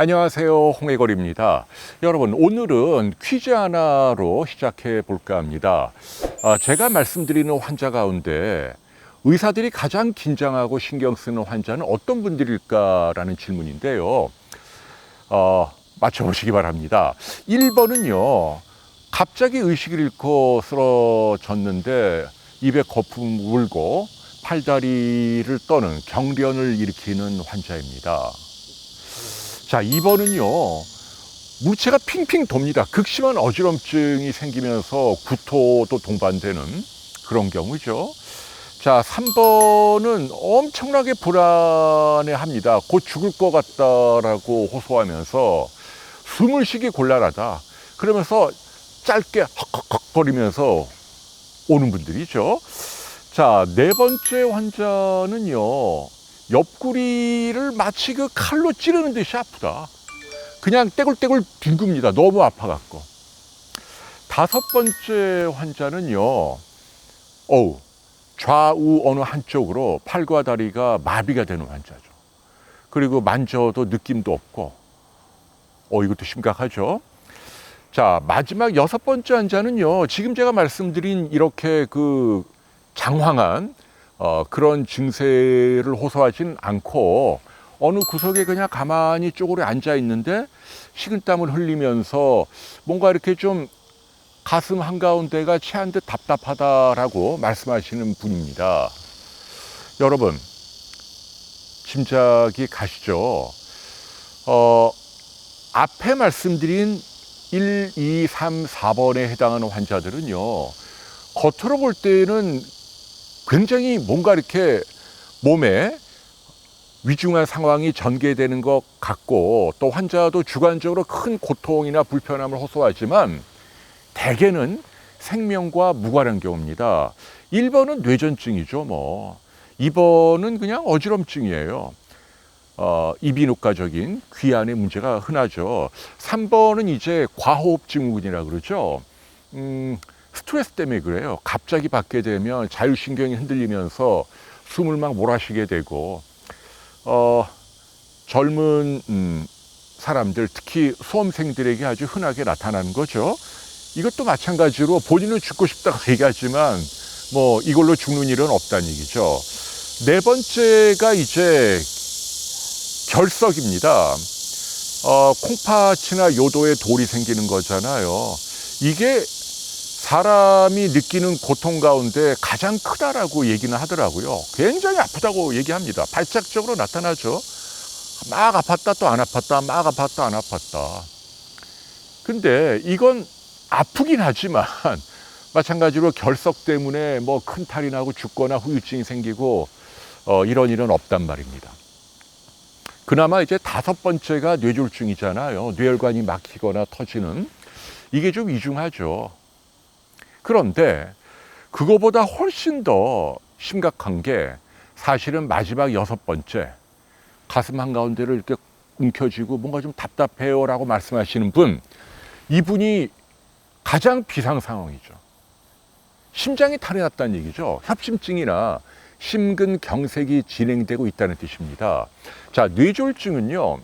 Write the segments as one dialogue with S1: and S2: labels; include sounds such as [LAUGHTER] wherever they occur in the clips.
S1: 안녕하세요. 홍해걸입니다. 여러분, 오늘은 퀴즈 하나로 시작해 볼까 합니다. 아, 제가 말씀드리는 환자 가운데 의사들이 가장 긴장하고 신경 쓰는 환자는 어떤 분들일까라는 질문인데요. 어, 맞춰보시기 바랍니다. 1번은요, 갑자기 의식을 잃고 쓰러졌는데 입에 거품 울고 팔다리를 떠는 경련을 일으키는 환자입니다. 자, 2번은요, 물체가 핑핑 돕니다. 극심한 어지럼증이 생기면서 구토도 동반되는 그런 경우죠. 자, 3번은 엄청나게 불안해 합니다. 곧 죽을 것 같다라고 호소하면서 숨을 쉬기 곤란하다. 그러면서 짧게 헉헉헉 거리면서 오는 분들이죠. 자, 네 번째 환자는요, 옆구리를 마치 그 칼로 찌르는 듯이 아프다. 그냥 떼굴떼굴 뒹굽니다. 너무 아파갖고. 다섯 번째 환자는요, 어우, 좌우 어느 한쪽으로 팔과 다리가 마비가 되는 환자죠. 그리고 만져도 느낌도 없고, 어, 이것도 심각하죠. 자, 마지막 여섯 번째 환자는요, 지금 제가 말씀드린 이렇게 그 장황한 어, 그런 증세를 호소하진 않고 어느 구석에 그냥 가만히 쪼그려 앉아 있는데 식은땀을 흘리면서 뭔가 이렇게 좀 가슴 한가운데가 체한 듯 답답하다라고 말씀하시는 분입니다. 여러분, 짐작이 가시죠? 어, 앞에 말씀드린 1, 2, 3, 4번에 해당하는 환자들은요, 겉으로 볼 때는 굉장히 뭔가 이렇게 몸에 위중한 상황이 전개되는 것 같고 또 환자도 주관적으로 큰 고통이나 불편함을 호소하지만 대개는 생명과 무관한 경우입니다. 1번은 뇌전증이죠, 뭐. 2번은 그냥 어지럼증이에요. 어, 이비인후과적인 귀 안의 문제가 흔하죠. 3번은 이제 과호흡 증후군이라 그러죠. 음, 스트레스 때문에 그래요. 갑자기 받게 되면 자율신경이 흔들리면서 숨을 막 몰아쉬게 되고, 어, 젊은 음, 사람들, 특히 수험생들에게 아주 흔하게 나타나는 거죠. 이것도 마찬가지로 본인은 죽고 싶다고 얘기하지만 뭐 이걸로 죽는 일은 없다는 얘기죠. 네 번째가 이제 결석입니다. 어, 콩팥이나 요도에 돌이 생기는 거잖아요. 이게 사람이 느끼는 고통 가운데 가장 크다라고 얘기는 하더라고요. 굉장히 아프다고 얘기합니다. 발작적으로 나타나죠. 막 아팠다 또 안 아팠다, 막 아팠다 안 아팠다. 근데 이건 아프긴 하지만 [LAUGHS] 마찬가지로 결석 때문에 뭐 큰 탈이 나고 죽거나 후유증이 생기고 어, 이런 일은 없단 말입니다. 그나마 이제 다섯 번째가 뇌졸중이잖아요. 뇌혈관이 막히거나 터지는 이게 좀 이중하죠. 그런데 그거보다 훨씬 더 심각한 게 사실은 마지막 여섯 번째 가슴 한가운데를 이렇게 움켜쥐고 뭔가 좀 답답해요 라고 말씀하시는 분 이분이 가장 비상 상황이죠. 심장이 탈이 났다는 얘기죠. 협심증이나 심근경색이 진행되고 있다는 뜻입니다. 자, 뇌졸중은요.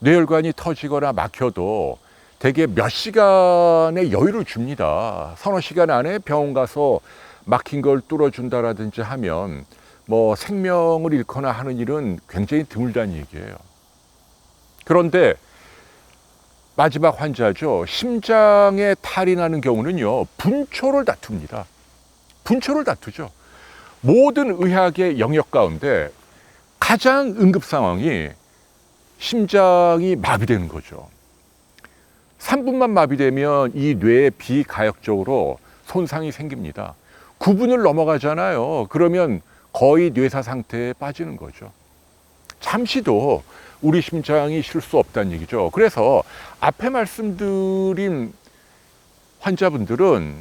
S1: 뇌혈관이 터지거나 막혀도 대개 몇 시간의 여유를 줍니다. 서너 시간 안에 병원 가서 막힌 걸 뚫어준다라든지 하면 뭐 생명을 잃거나 하는 일은 굉장히 드물다는 얘기예요. 그런데 마지막 환자죠. 심장에 탈이 나는 경우는요, 분초를 다툽니다. 분초를 다투죠. 모든 의학의 영역 가운데 가장 응급 상황이 심장이 마비되는 거죠. 3분만 마비되면 이 뇌에 비가역적으로 손상이 생깁니다. 9분을 넘어가잖아요. 그러면 거의 뇌사 상태에 빠지는 거죠. 잠시도 우리 심장이 쉴 수 없다는 얘기죠. 그래서 앞에 말씀드린 환자분들은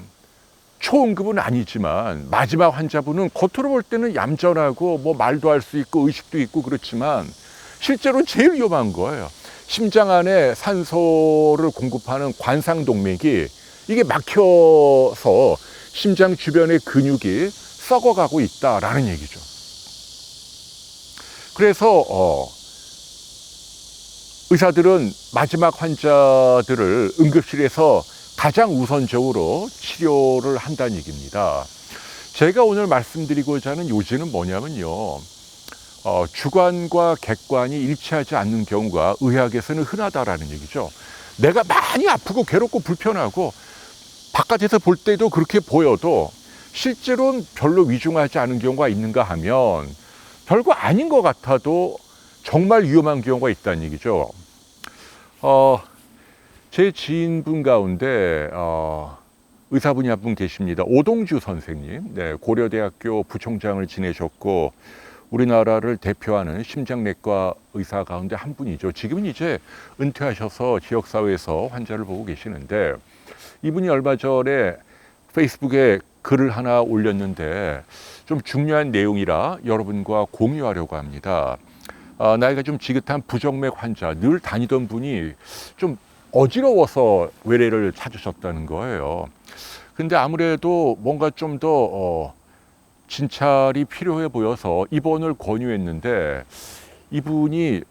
S1: 초응급은 아니지만 마지막 환자분은 겉으로 볼 때는 얌전하고 뭐 말도 할 수 있고 의식도 있고 그렇지만 실제로 제일 위험한 거예요. 심장 안에 산소를 공급하는 관상동맥이 이게 막혀서 심장 주변의 근육이 썩어가고 있다라는 얘기죠. 그래서 어, 의사들은 마지막 환자들을 응급실에서 가장 우선적으로 치료를 한다는 얘기입니다. 제가 오늘 말씀드리고자 하는 요지는 뭐냐면요. 어, 주관과 객관이 일치하지 않는 경우가 의학에서는 흔하다라는 얘기죠. 내가 많이 아프고 괴롭고 불편하고 바깥에서 볼 때도 그렇게 보여도 실제로는 별로 위중하지 않은 경우가 있는가 하면 별거 아닌 것 같아도 정말 위험한 경우가 있다는 얘기죠. 어, 제 지인분 가운데 어, 의사분이 한 분 계십니다. 오동주 선생님, 네, 고려대학교 부총장을 지내셨고 우리나라를 대표하는 심장내과 의사 가운데 한 분이죠. 지금은 이제 은퇴하셔서 지역사회에서 환자를 보고 계시는데 이분이 얼마 전에 페이스북에 글을 하나 올렸는데 좀 중요한 내용이라 여러분과 공유하려고 합니다. 아, 나이가 좀 지긋한 부정맥 환자 늘 다니던 분이 좀 어지러워서 외래를 찾으셨다는 거예요. 근데 아무래도 뭔가 좀더 어, 진찰이 필요해 보여서 입원을 권유했는데 이분이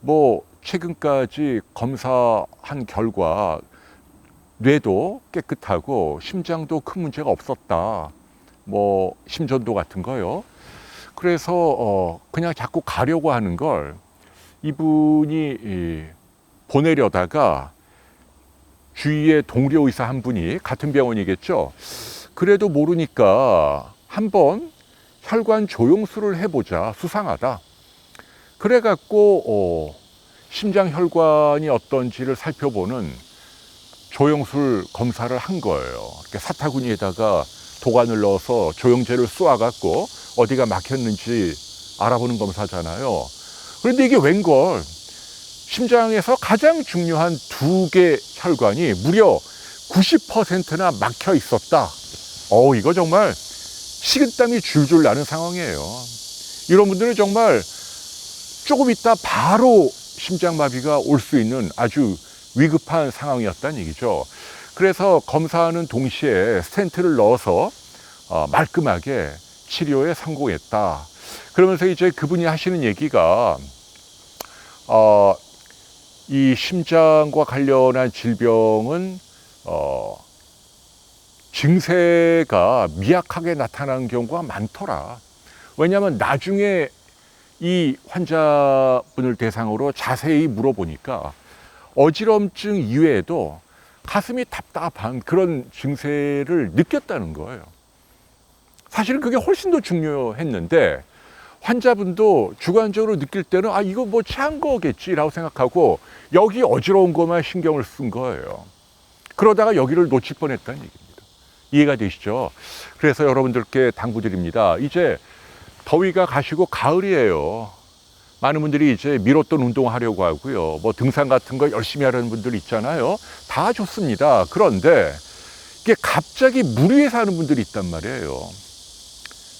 S1: 뭐 최근까지 검사한 결과 뇌도 깨끗하고 심장도 큰 문제가 없었다. 뭐 심전도 같은 거요. 그래서 어 그냥 자꾸 가려고 하는 걸 이분이 이 보내려다가 주위에 동료 의사 한 분이 같은 병원이겠죠. 그래도 모르니까 한번 혈관 조영술을 해보자 수상하다. 그래갖고 어, 심장 혈관이 어떤지를 살펴보는 조영술 검사를 한 거예요. 사타구니에다가 도관을 넣어서 조영제를 쏘아갖고 어디가 막혔는지 알아보는 검사잖아요. 그런데 이게 웬걸 심장에서 가장 중요한 두 개 혈관이 무려 90%나 막혀 있었다. 어, 이거 정말 식은땀이 줄줄 나는 상황이에요. 이런 분들은 정말 조금 있다 바로 심장마비가 올 수 있는 아주 위급한 상황이었다는 얘기죠. 그래서 검사하는 동시에 스텐트를 넣어서 어, 말끔하게 치료에 성공했다. 그러면서 이제 그분이 하시는 얘기가 어, 이 심장과 관련한 질병은 어, 증세가 미약하게 나타나는 경우가 많더라. 왜냐하면 나중에 이 환자분을 대상으로 자세히 물어보니까 어지럼증 이외에도 가슴이 답답한 그런 증세를 느꼈다는 거예요. 사실은 그게 훨씬 더 중요했는데 환자분도 주관적으로 느낄 때는 아 이거 뭐 체한 거겠지라고 생각하고 여기 어지러운 것만 신경을 쓴 거예요. 그러다가 여기를 놓칠 뻔했다는 얘기입니다. 이해가 되시죠? 그래서 여러분들께 당부드립니다. 이제 더위가 가시고 가을이에요. 많은 분들이 이제 미뤘던 운동을 하려고 하고요. 뭐 등산 같은 거 열심히 하려는 분들 있잖아요. 다 좋습니다. 그런데 이게 갑자기 물 위에 사는 분들이 있단 말이에요.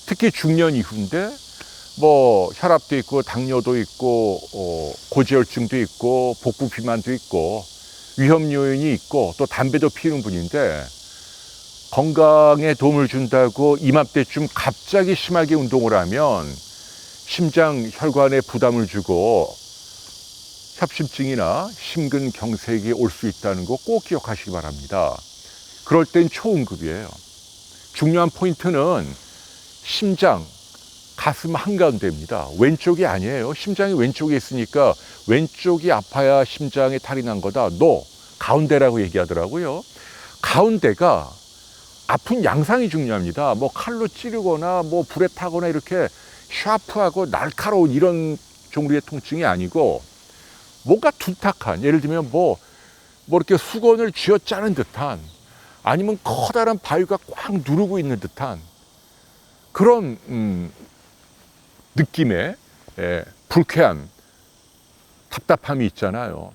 S1: 특히 중년 이후인데 뭐 혈압도 있고 당뇨도 있고 어, 고지혈증도 있고 복부 비만도 있고 위험 요인이 있고 또 담배도 피우는 분인데 건강에 도움을 준다고 이맘때쯤 갑자기 심하게 운동을 하면 심장 혈관에 부담을 주고 협심증이나 심근경색이 올 수 있다는 거 꼭 기억하시기 바랍니다. 그럴 땐 초응급이에요. 중요한 포인트는 심장, 가슴 한가운데입니다. 왼쪽이 아니에요. 심장이 왼쪽에 있으니까 왼쪽이 아파야 심장에 탈이 난 거다. 노, 가운데라고 얘기하더라고요. 가운데가 아픈 양상이 중요합니다. 뭐 칼로 찌르거나 뭐 불에 타거나 이렇게 샤프하고 날카로운 이런 종류의 통증이 아니고 뭔가 둔탁한 예를 들면 뭐, 뭐 이렇게 수건을 쥐어 짜는 듯한 아니면 커다란 바위가 꽉 누르고 있는 듯한 그런 음, 느낌의 예, 불쾌한 답답함이 있잖아요.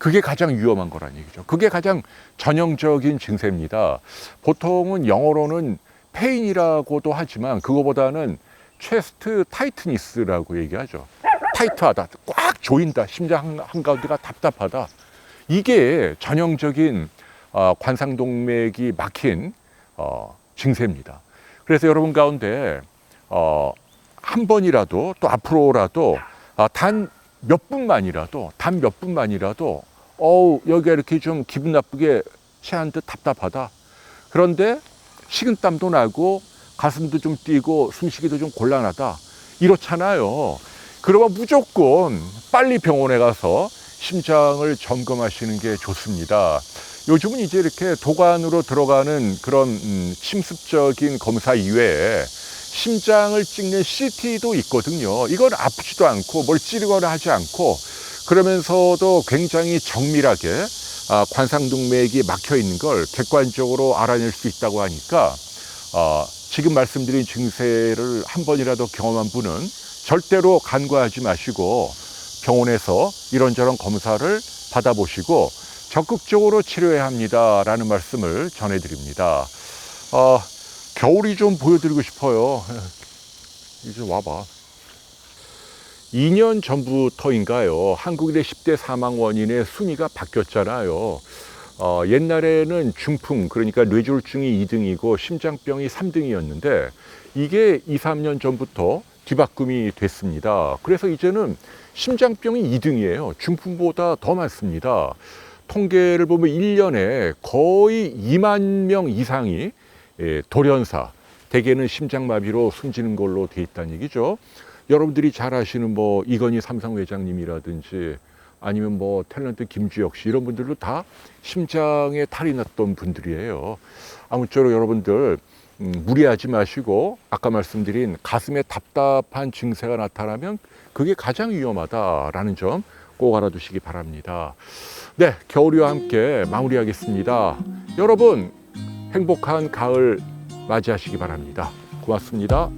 S1: 그게 가장 위험한 거란 얘기죠. 그게 가장 전형적인 증세입니다. 보통은 영어로는 페인이라고도 하지만 그거보다는 체스트 타이트니스라고 얘기하죠. 타이트하다, 꽉 조인다, 심장 한가운데가 답답하다. 이게 전형적인 어, 관상동맥이 막힌 어, 증세입니다. 그래서 여러분 가운데 어, 한 번이라도 또 앞으로라도 아, 단몇 분만이라도 단 몇 분만이라도 어우 여기가 이렇게 좀 기분 나쁘게 체한 듯 답답하다. 그런데 식은땀도 나고 가슴도 좀 뛰고 숨쉬기도 좀 곤란하다. 이렇잖아요. 그러면 무조건 빨리 병원에 가서 심장을 점검하시는 게 좋습니다. 요즘은 이제 이렇게 도관으로 들어가는 그런 음, 침습적인 검사 이외에 심장을 찍는 CT도 있거든요. 이건 아프지도 않고 뭘 찌르거나 하지 않고 그러면서도 굉장히 정밀하게 아, 관상동맥이 막혀 있는 걸 객관적으로 알아낼 수 있다고 하니까 어, 지금 말씀드린 증세를 한 번이라도 경험한 분은 절대로 간과하지 마시고 병원에서 이런저런 검사를 받아보시고 적극적으로 치료해야 합니다라는 말씀을 전해드립니다. 어, 겨울이 좀 보여드리고 싶어요. [LAUGHS] 이제 와봐. 2년 전부터인가요? 한국인의 10대 사망 원인의 순위가 바뀌었잖아요. 어, 옛날에는 중풍, 그러니까 뇌졸중이 2등이고 심장병이 3등이었는데 이게 2, 3년 전부터 뒤바꿈이 됐습니다. 그래서 이제는 심장병이 2등이에요. 중풍보다 더 많습니다. 통계를 보면 1년에 거의 2만 명 이상이 예, 돌연사, 대개는 심장마비로 숨지는 걸로 돼 있다는 얘기죠. 여러분들이 잘 아시는 뭐 이건희 삼성 회장님이라든지 아니면 뭐 탤런트 김주혁 씨 이런 분들도 다 심장에 탈이 났던 분들이에요. 아무쪼록 여러분들 음, 무리하지 마시고 아까 말씀드린 가슴에 답답한 증세가 나타나면 그게 가장 위험하다라는 점 꼭 알아두시기 바랍니다. 네, 겨울이와 함께 마무리하겠습니다. 여러분 행복한 가을 맞이하시기 바랍니다. 고맙습니다.